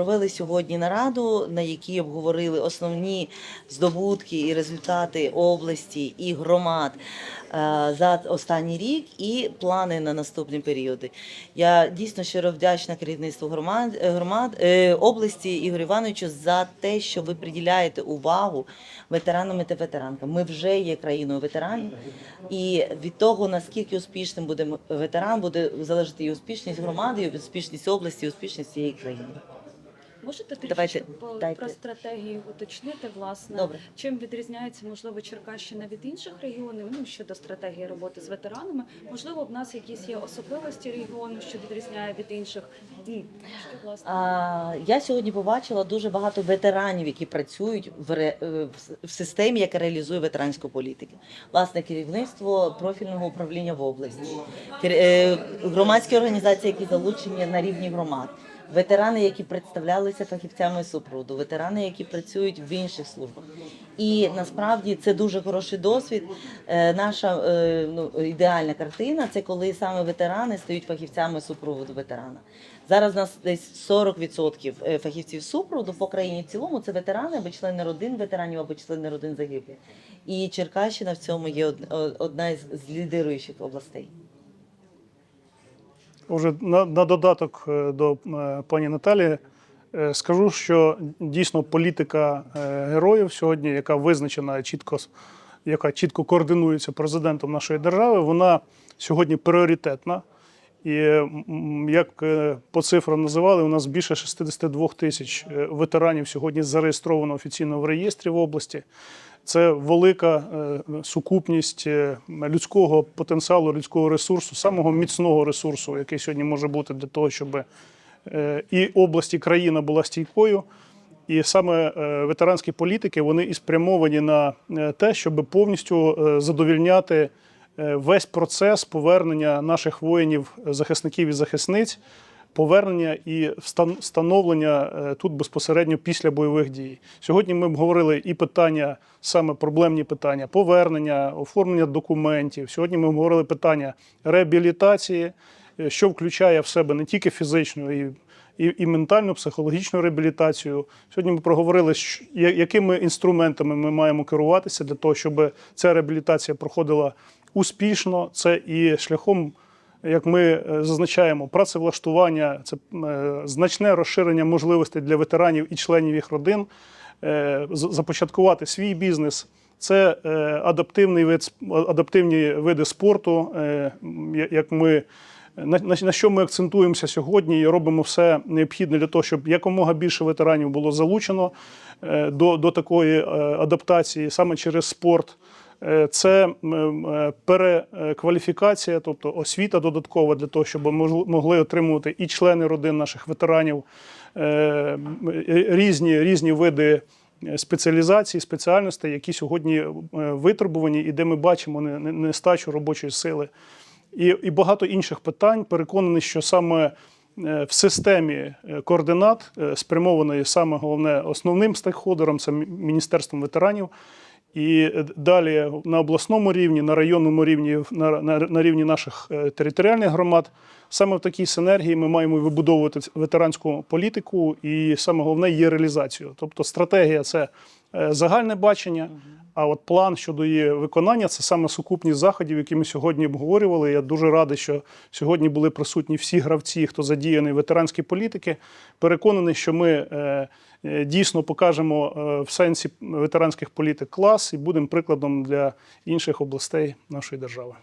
провели сьогодні нараду, на якій обговорили основні здобутки і результати області і громад е, за останній рік і плани на наступні періоди. Я дійсно щиро вдячна керівництву громад, е, громад е, області Ігорю Івановичу за те, що ви приділяєте увагу ветеранам та ветеранкам. Ми вже є країною ветеранів, і від того наскільки успішним буде ветеран, буде залежати і успішність громади, і успішність області, і успішність цієї країни. Можете Давайте, трішки по- дайте. про стратегію уточнити, власне, Добре. чим відрізняється, можливо, Черкащина від інших регіонів ну, щодо стратегії роботи з ветеранами? Можливо, в нас якісь є особливості регіону, що відрізняє від інших? Власне, А, я сьогодні побачила дуже багато ветеранів, які працюють в, ре, е, в системі, яка реалізує ветеранську політику. Власне, керівництво профільного управління в області, е, громадські організації, які залучені на рівні громад. Ветерани, які представлялися фахівцями супроводу, ветерани, які працюють в інших службах, і насправді це дуже хороший досвід. Е, Наша е, ну, ідеальна картина це коли саме ветерани стають фахівцями супроводу ветерана. Зараз у нас десь 40% е, фахівців супроводу по країні в цілому це ветерани або члени родин ветеранів, або члени родин загиблих. І Черкащина в цьому є одна із лідируючих областей. Уже на, на додаток е, до е, пані Наталі е, скажу, що дійсно політика героїв сьогодні, яка визначена чітко, яка чітко координується президентом нашої держави, вона сьогодні пріоритетна. І як е, по цифрам називали, у нас більше 62 тисяч е, ветеранів сьогодні зареєстровано офіційно в реєстрі в області. Це велика е, сукупність людського потенціалу, людського ресурсу, самого міцного ресурсу, який сьогодні може бути для того, щоб і область, і країна була стійкою. І саме ветеранські політики вони і спрямовані на те, щоб повністю задовільняти весь процес повернення наших воїнів, е, захисників і захисниць, повернення і встановлення е, тут безпосередньо після бойових дій. Сьогодні ми обговорили і питання, саме проблемні питання повернення, оформлення документів. Сьогодні ми обговорили питання реабілітації, е, що включає в себе не тільки фізичну і і, і ментальну, психологічну реабілітацію. Сьогодні ми проговорили, що- якими інструментами ми маємо керуватися для того, щоб ця реабілітація проходила успішно. Це і шляхом, як ми е, зазначаємо, працевлаштування, це е, значне розширення можливостей для ветеранів і членів їх родин, е, започаткувати свій бізнес. Це адаптивний вид, адаптивні види спорту, як ми на, що ми акцентуємося сьогодні і робимо все необхідне для того, щоб якомога більше ветеранів було залучено до, до такої адаптації саме через спорт. Е, Це е, перекваліфікація, тобто освіта додаткова для того, щоб могли отримувати і члени родин наших ветеранів е, різні, різні види спеціалізацій, спеціальностей, які сьогодні витребувані, і де ми бачимо не- не- нестачу робочої сили і, і багато інших питань. Переконаний, що саме в системі координат, спрямованої саме головне основним стейкхолдером, це Міністерством ветеранів. І е, далі на обласному рівні, на районному рівні, на, на, на рівні наших е, територіальних громад, саме в такій синергії ми маємо вибудовувати ветеранську політику, і саме головне є реалізацію. Тобто стратегія це е, загальне бачення. А от план щодо її виконання це саме сукупність заходів, які ми сьогодні обговорювали. Я дуже радий, що сьогодні були присутні всі гравці, хто задіяний в ветеранській політики. Переконаний, що ми е, е, дійсно покажемо е, в сенсі ветеранських політик клас і будемо прикладом для інших областей нашої держави.